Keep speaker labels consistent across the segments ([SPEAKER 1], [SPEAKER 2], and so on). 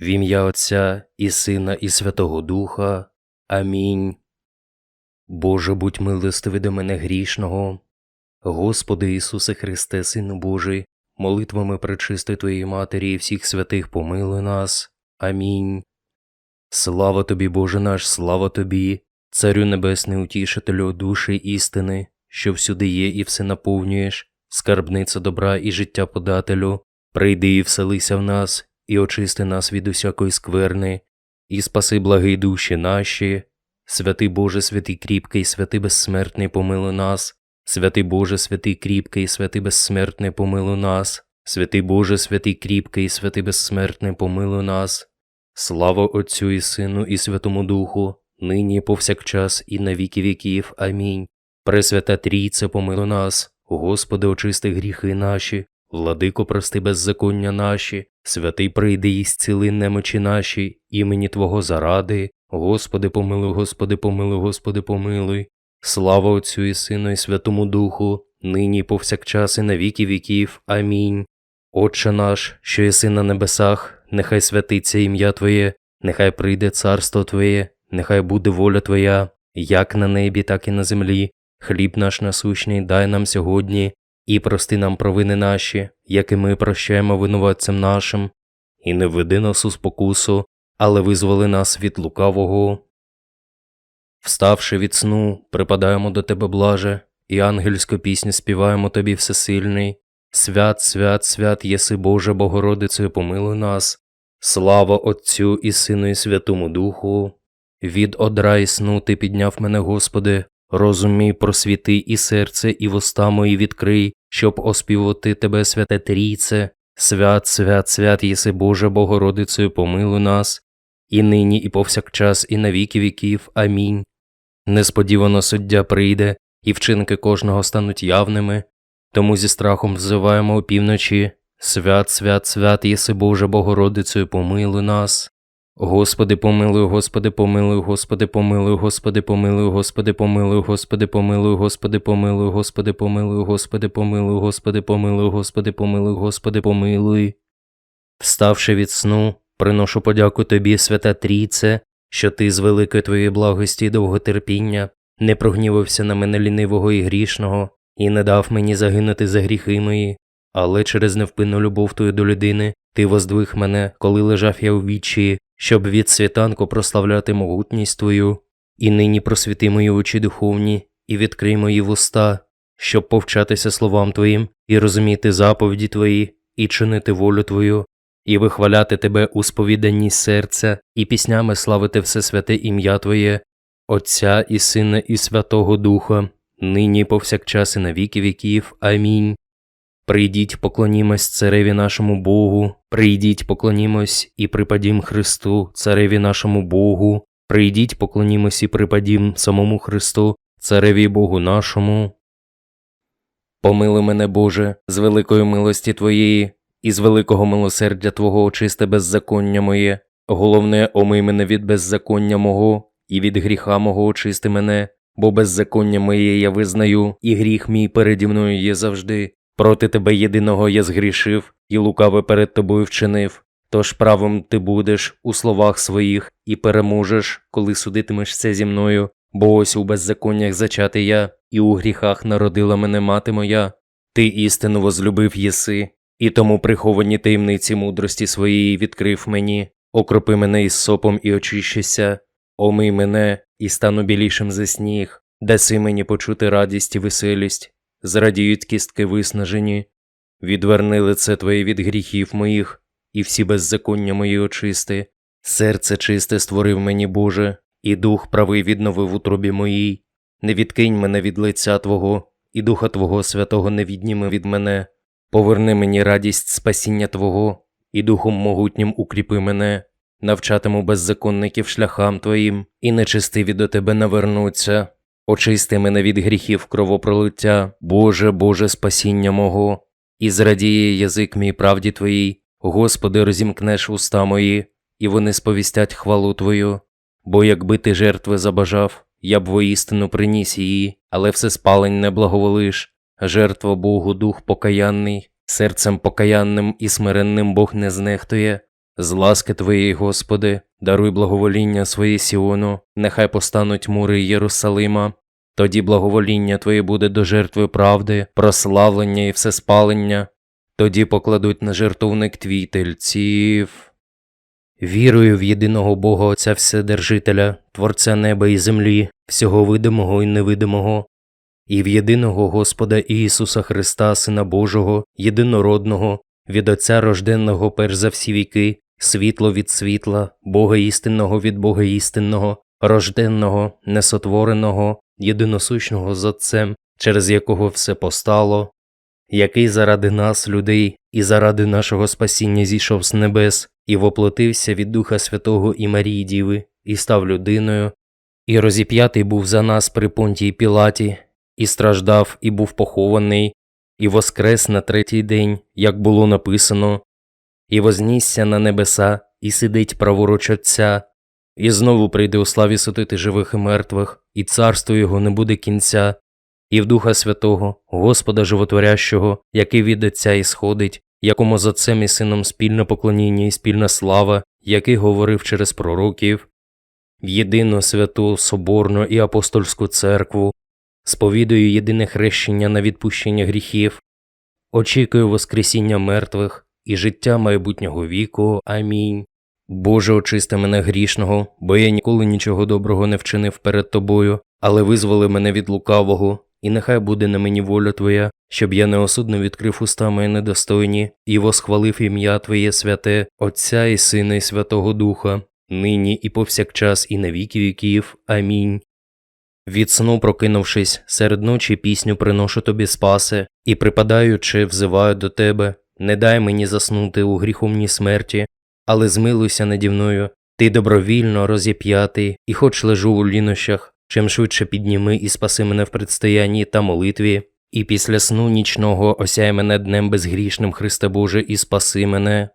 [SPEAKER 1] В ім'я Отця і Сина, і Святого Духа. Амінь. Боже, будь милостивий до мене грішного. Господи Ісусе Христе, Сину Божий, молитвами пречисти Твоєї Матері і всіх святих помилуй нас. Амінь. Слава тобі, Боже наш, слава тобі, Царю Небесний, утішителю душі істини, що всюди є і все наповнюєш, скарбниця добра і життя подателю, прийди і вселися в нас, і очисти нас від усякої скверни, і спаси благі душі наші. Святий Боже, святий кріпкий, святий безсмертний, помилуй нас. Святий Боже, святий кріпкий, святий безсмертний, помилуй нас. Святий Боже, святий кріпкий, святий безсмертний, помилуй нас. Слава Отцю і Сину, і Святому Духу, нині повсякчас, і на віки віків. Амінь. Пресвята Трійце, помилуй нас, Господи, очисти гріхи наші, владико, прости беззаконня наші, святий прийди і зціли немочі наші, імені Твого заради. Господи, помилуй, Господи, помилуй, Господи, помилуй. Слава Отцю і Сину, і Святому Духу, нині і повсякчас, і на віки віків. Амінь. Отче наш, що єси на небесах, нехай святиться ім'я Твоє, нехай прийде царство Твоє, нехай буде воля Твоя, як на небі, так і на землі. Хліб наш насущний дай нам сьогодні, і прости нам провини наші, як і ми прощаємо винуватцям нашим, і не введи нас у спокусу, але визволи нас від лукавого. Вставши від сну, припадаємо до тебе, блаже, і ангельську пісню співаємо тобі всесильний. Свят, свят, свят, єси Боже Богородице, помилуй нас. Слава Отцю і Сину, і Святому Духу. Від одра і сну ти підняв мене, Господи, розум мій просвіти і серце, і вуста мої відкрий, щоб оспівати тебе, святе Трійце. Свят, свят, свят, єси Боже Богородицею, помилуй нас, і нині, і повсякчас, і на віки віків. Амінь. Несподівано суддя прийде, і вчинки кожного стануть явними, тому зі страхом взиваємо опівночі Свят, свят, свят, єси Боже Богородицею, помилуй нас. Господи, помилуй, Господи, помилуй, Господи, помилуй, Господи, помилуй, Господи, помилуй, Господи, помилуй, Господи, помилуй, Господи, помилуй, Господи, помилуй, Господи, помилуй, Господи, помилуй, Господи, помилуй. Вставши від сну, приношу подяку Тобі, свята Трійце, що Ти з великої Твоєї благості і довготерпіння не прогнівався на мене лінивого і грішного, і не дав мені загинути за гріхи мої, але через невпинну любов Твою до людини Ти воздвиг мене, коли лежав я у вічі, щоб від світанку прославляти могутність Твою, і нині просвіти мої очі духовні, і відкрий мої вуста, щоб повчатися словам Твоїм, і розуміти заповіді Твої, і чинити волю Твою, і вихваляти Тебе у сповіданні серця, і піснями славити все святе ім'я Твоє, Отця і Сина, і Святого Духа, нині повсякчас і на віки віків. Амінь. Прийдіть, поклонімось цареві нашому Богу, прийдіть, поклонімось і припадім Христу, цареві нашому Богу, прийдіть, поклонімось і припадім самому Христу, цареві Богу нашому. Помили мене, Боже, з великої милості Твоєї, і з великого милосердя Твого очисте беззаконня моє, головне, омий мене від беззаконня мого, і від гріха мого очисти мене, бо беззаконня моє я визнаю, і гріх мій переді мною є завжди. Проти тебе єдиного я згрішив, і лукаве перед тобою вчинив. Тож правим ти будеш у словах своїх і переможеш, коли судитимешся зі мною, бо ось у беззаконнях зачати я, і у гріхах народила мене мати моя. Ти істину возлюбив єси, і тому приховані таємниці мудрості своєї відкрив мені, окропи мене із сопом і очищися, омий мене і стану білішим за сніг, даси мені почути радість і веселість, зрадіють кістки виснажені, відверни лице Твоє від гріхів моїх, і всі беззаконня мої очисти, серце чисте створив мені, Боже, і дух правий відновив у трубі моїй. Не відкинь мене від лиця Твого, і Духа Твого Святого не відніми від мене. Поверни мені радість спасіння Твого, і Духом могутнім укріпи мене, навчатиму беззаконників шляхам Твоїм, і нечистиві до Тебе навернуться. Очисти мене від гріхів кровопролиття, Боже, Боже, спасіння мого, і зрадіє язик мій правді Твоїй, Господи, розімкнеш уста мої, і вони сповістять хвалу Твою. Бо якби ти жертви забажав, я б воістину приніс її, але все спалень не благоволиш. Жертва Богу дух покаянний, серцем покаянним і смиренним Бог не знехтує. З ласки Твоєї, Господи, даруй благовоління своє Сіону, нехай постануть мури Єрусалима. Тоді благовоління Твоє буде до жертви правди, прославлення і всеспалення. Тоді покладуть на жертовник Твій тельців. Вірую в єдиного Бога Отця Вседержителя, Творця неба і землі, всього видимого і невидимого, і в єдиного Господа Ісуса Христа, Сина Божого, єдинородного, від Отця рожденного перш за всі віки, світло від світла, Бога істинного від Бога істинного, рожденного, несотвореного, єдиносущного з Отцем, через якого все постало, який заради нас, людей, і заради нашого спасіння зійшов з небес, і воплотився від Духа Святого і Марії Діви, і став людиною, і розіп'ятий був за нас при понтії Пілаті, і страждав, і був похований, і воскрес на третій день, як було написано, і вознісся на небеса, і сидить праворуч Отця, і знову прийде у славі судити живих і мертвих, і царство його не буде кінця, і в Духа Святого, Господа Животворящого, який від Отця ісходить, якому за Отцем і Сином спільне поклоніння і спільна слава, який говорив через пророків, в єдину святу Соборну і апостольську церкву, сповідую єдине хрещення на відпущення гріхів, очікую Воскресіння мертвих і життя майбутнього віку. Амінь. Боже, очисти мене грішного, бо я ніколи нічого доброго не вчинив перед тобою, але визволи мене від лукавого, і нехай буде на мені воля Твоя, щоб я неосудно відкрив уста мої недостойні і восхвалив ім'я Твоє святе, Отця і Сина, і Святого Духа, нині і повсякчас, і на віки віків. Амінь. Від сну прокинувшись, серед ночі пісню приношу тобі спасе, і припадаючи, взиваю до тебе, не дай мені заснути у гріховній смерті, але змилуйся наді мною, ти добровільно розіп'ятий, і хоч лежу у лінощах, чим швидше підніми і спаси мене в предстоянні та молитві, і після сну нічного осяй мене днем безгрішним, Христе Боже, і спаси мене.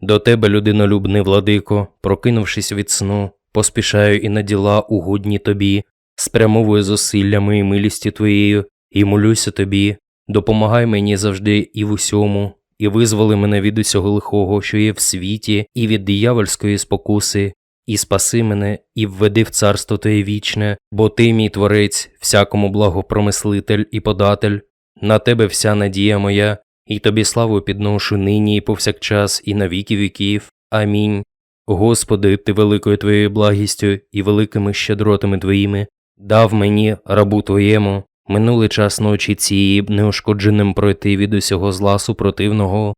[SPEAKER 1] До тебе, людинолюбний владико, прокинувшись від сну, поспішаю і на діла угодні тобі, спрямовую зусиллями і милістю твоєю, і молюся тобі, допомагай мені завжди і в усьому, і визволи мене від усього лихого, що є в світі, і від диявольської спокуси, і спаси мене, і введи в царство Твоє вічне, бо Ти, мій творець, всякому благопромислитель і податель, на тебе вся надія моя, і тобі славу підношу нині і повсякчас, і на віки віків. Амінь. Господи, ти великою твоєю благістю і великими щедротами твоїми, дав мені, рабу твоєму, минулий час ночі цієї неушкодженим пройти від усього зла супротивного.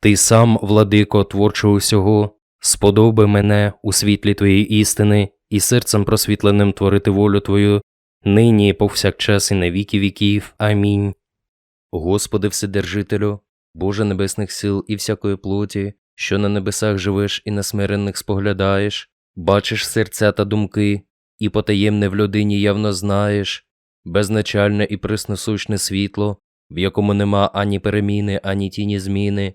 [SPEAKER 1] Ти сам, владико, творчого усього, сподоби мене у світлі твоєї істини і серцем просвітленим творити волю Твою, нині повсякчас і на віки віків. Амінь. Господи Вседержителю, Боже небесних сил і всякої плоті, що на небесах живеш і на смиренних споглядаєш, бачиш серця та думки, і потаємне в людині явно знаєш, безначальне і присносущне світло, в якому нема ані переміни, ані тіні зміни,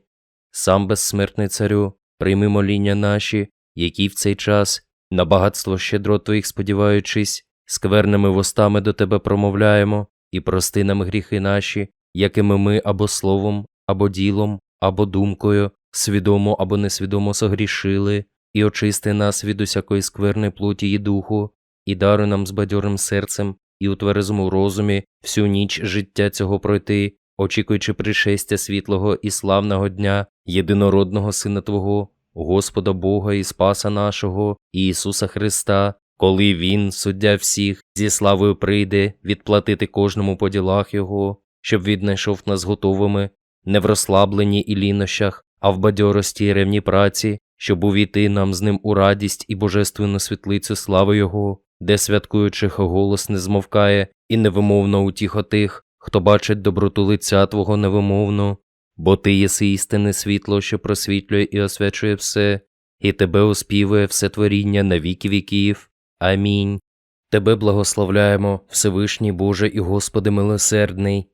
[SPEAKER 1] сам безсмертний царю, прийми моління наші, які в цей час, на багатство щедро твоїх сподіваючись, скверними вустами до тебе промовляємо, і прости нам гріхи наші, якими ми або словом, або ділом, або думкою, свідомо або несвідомо согрішили, і очисти нас від усякої скверної плоті і духу, і даруй нам з бадьорим серцем і у тверезому розумі всю ніч життя цього пройти, очікуючи пришестя світлого і славного дня, єдинородного Сина Твого, Господа Бога і Спаса нашого, Ісуса Христа, коли Він, суддя всіх, зі славою прийде відплатити кожному по ділах Його, щоб віднайшов нас готовими, не в розслабленні і лінощах, а в бадьорості і ревній праці, щоб увійти нам з ним у радість і божественну світлицю слави Його, де святкуючих голос не змовкає і невимовно утіхо тих, хто бачить доброту лиця Твого невимовно, бо Ти єси істинне світло, що просвітлює і освячує все, і Тебе оспівує все творіння на віки віків. Амінь. Тебе благословляємо, Всевишній Боже і Господи милосердний.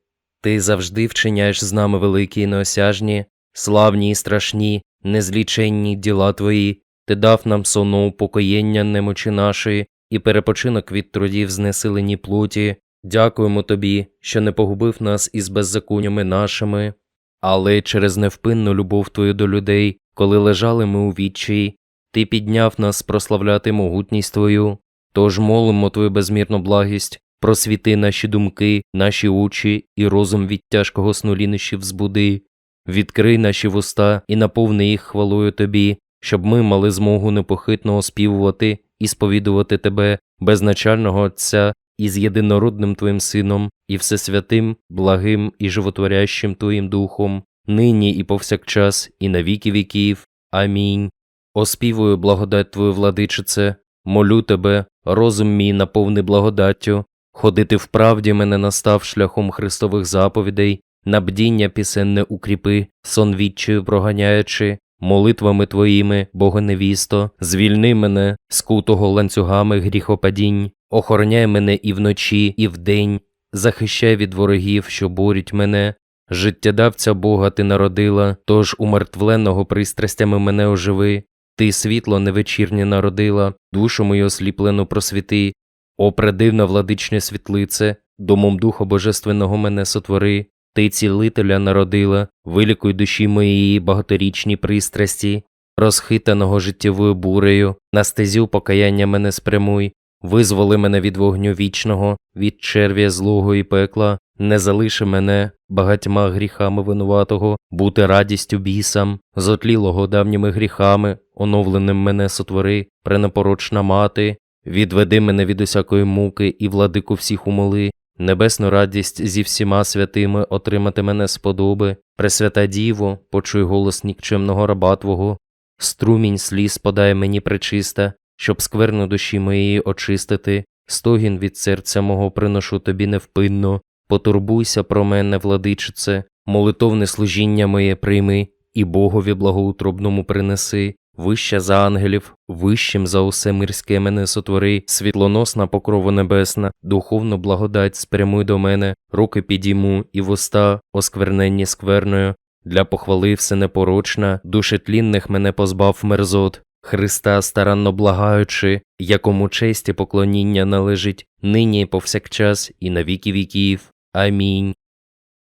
[SPEAKER 1] Ти завжди вчиняєш з нами великі і неосяжні, славні і страшні, незліченні діла Твої, Ти дав нам сонно упокоєння немочі нашої і перепочинок від трудів знесилені плоті. Дякуємо Тобі, що не погубив нас із беззаконнями нашими, але через невпинну любов Твою до людей, Коли лежали ми у відчаї, ти підняв нас прославляти могутність Твою, тож молимо Твою безмірну благість, просвіти наші думки, наші очі і розум від тяжкого сну лінощів збуди, відкрий наші вуста і наповни їх хвалою Тобі, щоб ми мали змогу непохитно оспівувати і сповідувати Тебе, безначального Отця, із єдинородним Твоїм Сином, і всесвятим, благим і животворящим Твоїм Духом, нині і повсякчас, і на віки віків. Амінь. Оспівую благодать Твою, владичице, молю Тебе, розум мій наповни благодаттю, ходити в правді мене настав шляхом Христових заповідей, на бдіння пісенне укріпи, сон відчаю проганяючи, молитвами Твоїми, Богоневісто, звільни мене, скутого ланцюгами гріхопадінь, охороняй мене і вночі, і вдень, захищай від ворогів, що борють мене. Життєдавця Бога ти народила, тож умертвленого пристрастями мене оживи. Ти світло невечірнє народила, душу мою осліплену просвіти. О, предивна владичне світлице, домом Духа Божественного мене сотвори. Ти цілителя народила, вилікуй душі моєї багаторічні пристрасті, розхитаного життєвою бурею, на стезю покаяння мене спрямуй, визволи мене від вогню вічного, від черв'я злого і пекла, не залиши мене багатьма гріхами винуватого, бути радістю бісам, зотлілого давніми гріхами, оновленим мене сотвори, пренепорочна мати, відведи мене від усякої муки і владику всіх умоли, небесну радість зі всіма святими отримати мене сподоби, Пресвята Діво, почуй голос нікчемного раба Твого, струмінь сліз подай мені пречиста, щоб скверну душі моєї очистити, стогін від серця мого приношу тобі невпинно, потурбуйся про мене, владичице, молитовне служіння моє прийми, і Богові благоутробному принеси, вище за ангелів, вищим за усе мирське мене сотвори, світлоносна покрова небесна, духовну благодать спрямуй до мене, руки підійму і вуста, оскверненні скверною, для похвали все непорочна, душі тлінних мене позбав мерзот, Христа старанно благаючи, якому честь і поклоніння належить нині і повсякчас і на віки віків. Амінь.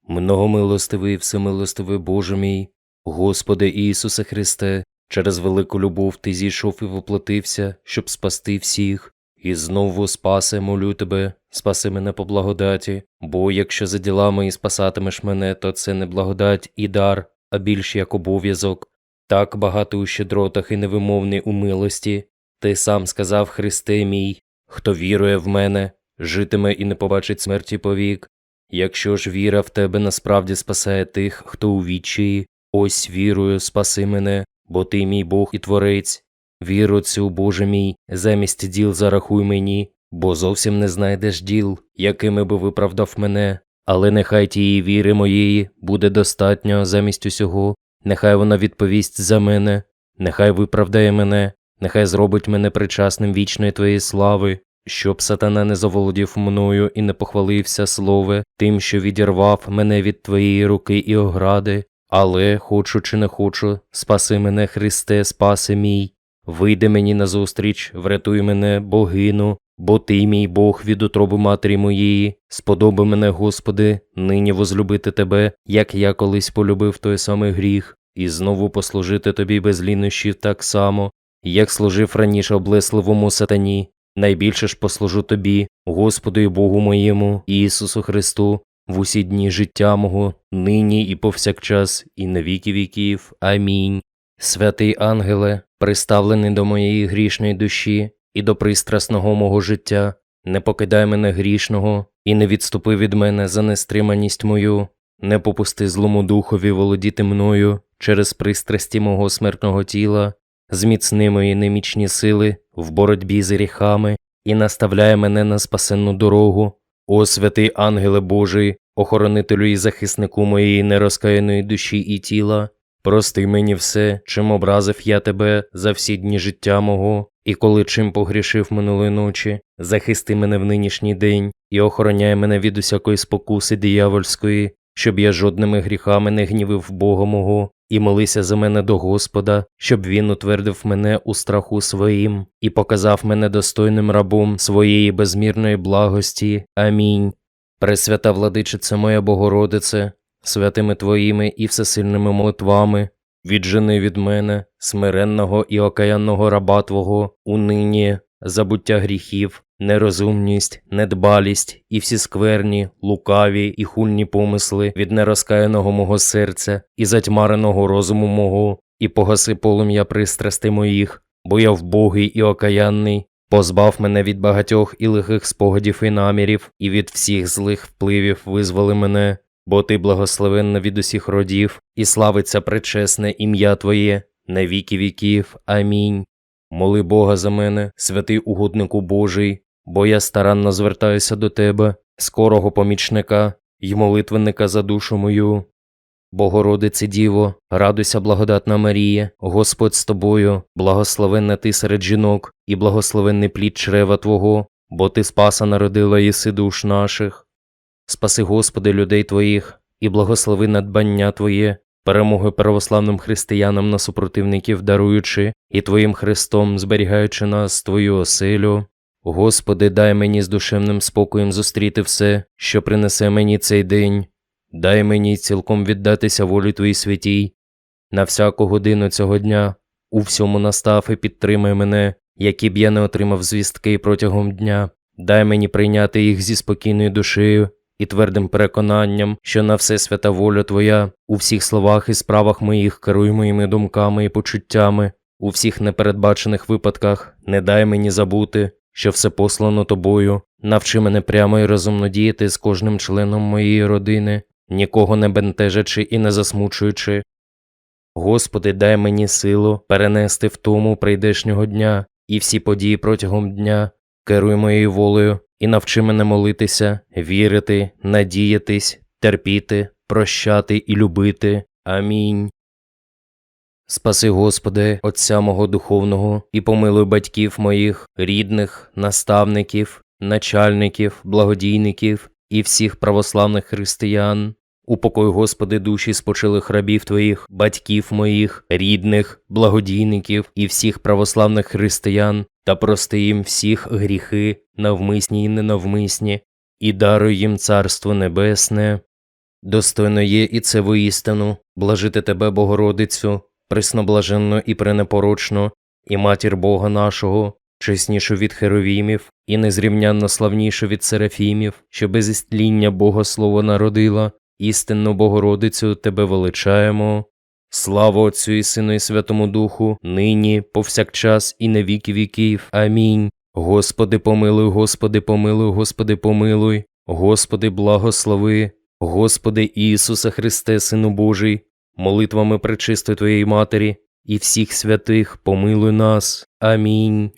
[SPEAKER 1] Многомилостивий, всемилостивий Боже мій, Господи Ісусе Христе, через велику любов Ти зійшов і воплотився, щоб спасти всіх, і знову спасе, молю Тебе, спаси мене по благодаті, бо якщо за діла мої спасатимеш мене, то це не благодать і дар, а більш як обов'язок. Так багато у щедротах і невимовний у милості. Ти сам сказав, Христе мій, хто вірує в мене, житиме і не побачить смерті повік. Якщо ж віра в тебе насправді спасає тих, хто у відчаї, ось вірую, спаси мене, бо ти мій Бог і Творець. Віру цю, Боже мій, замість діл зарахуй мені, бо зовсім не знайдеш діл, якими би виправдав мене, але нехай тієї віри моєї буде достатньо замість усього, нехай вона відповість за мене, нехай виправдає мене, нехай зробить мене причасним вічної твоєї слави, щоб сатана не заволодів мною і не похвалився слове тим, що відірвав мене від твоєї руки і огради, але, хочу чи не хочу, спаси мене, Христе, спаси мій. Вийди мені назустріч, врятуй мене, богину, бо ти, мій Бог, від утроби матері моєї, сподоби мене, Господи, нині возлюбити Тебе, як я колись полюбив той самий гріх, і знову послужити Тобі без лінощів так само, як служив раніше облесливому сатані. Найбільше ж послужу Тобі, Господу і Богу моєму, Ісусу Христу, в усі дні життя мого, нині і повсякчас, і на віки віків. Амінь. Святий ангеле, приставлений до моєї грішної душі і до пристрасного мого життя, не покидай мене грішного і не відступи від мене за нестриманість мою, не попусти злому духові володіти мною через пристрасті мого смертного тіла, зміцни мої немічні сили в боротьбі з гріхами і наставляй мене на спасенну дорогу. О святий ангеле Божий, охоронителю і захиснику моєї нерозкаяної душі і тіла, прости мені все, чим образив я тебе за всі дні життя мого, і коли чим погрішив минулої ночі, захисти мене в нинішній день і охороняй мене від усякої спокуси диявольської, щоб я жодними гріхами не гнівив Бога мого, і молися за мене до Господа, щоб він утвердив мене у страху своїм і показав мене достойним рабом своєї безмірної благості. Амінь. Пресвята владичице моя Богородице, святими Твоїми і всесильними молитвами, Віджени від мене, смиренного і окаянного раба Твого, унині, забуття гріхів, нерозумність, недбалість і всі скверні, лукаві і хульні помисли від нерозкаяного мого серця і затьмареного розуму мого, і погаси полум'я пристрасти моїх, бо я вбогий і окаянний. Позбав мене від багатьох і лихих спогадів і намірів, і від всіх злих впливів визволи мене, бо ти благословенна від усіх родів, і славиться пречесне ім'я Твоє, на віки віків. Амінь. Моли Бога за мене, святий угоднику Божий, бо я старанно звертаюся до тебе, скорого помічника й молитвенника за душу мою. Богородице Діво, радуйся, благодатна Марія, Господь з тобою, благословенна ти серед жінок, і благословенний плід чрева Твого, бо ти спаса народила єси душ наших. Спаси, Господи, людей Твоїх, і благослови надбання Твоє, перемоги православним християнам на супротивників даруючи, і Твоїм Христом зберігаючи нас Твою оселю. Господи, дай мені з душевним спокоєм зустріти все, що принесе мені цей день. Дай мені цілком віддатися волі Твоїй святій. На всяку годину цього дня у всьому настав і підтримай мене, які б я не отримав звістки протягом дня. Дай мені прийняти їх зі спокійною душею і твердим переконанням, що на все свята воля Твоя у всіх словах і справах моїх керуй моїми думками і почуттями, у всіх непередбачених випадках не дай мені забути, що все послано тобою, навчи мене прямо і розумно діяти з кожним членом моєї родини, нікого не бентежачи і не засмучуючи. Господи, дай мені силу перенести в тому прийдешнього дня і всі події протягом дня, керуй моєю волею і навчи мене молитися, вірити, надіятись, терпіти, прощати і любити. Амінь. Спаси, Господи, Отця мого духовного, і помилуй батьків моїх, рідних, наставників, начальників, благодійників і всіх православних християн. Упокой, Господи, душі спочилих рабів Твоїх, батьків моїх, рідних, благодійників і всіх православних християн, та прости їм всіх гріхи, навмисні і ненавмисні, і даруй їм Царство Небесне. Достойно є і це воістину, блажити Тебе, Богородицю, пресноблаженно і пренепорочно, і матір Бога нашого, чеснішу від херовімів, і незрівнянно славнішу від серафімів, що без істління Бога Слово народила, істинну Богородицю Тебе величаємо. Слава Отцю і Сину і Святому Духу, нині, повсякчас і на віки віків. Амінь. Господи, помилуй, Господи, помилуй, Господи, помилуй, Господи, благослови, Господи Ісусе Христе, Сину Божий, молитвами пречистої Твоєї Матері і всіх святих помилуй нас. Амінь.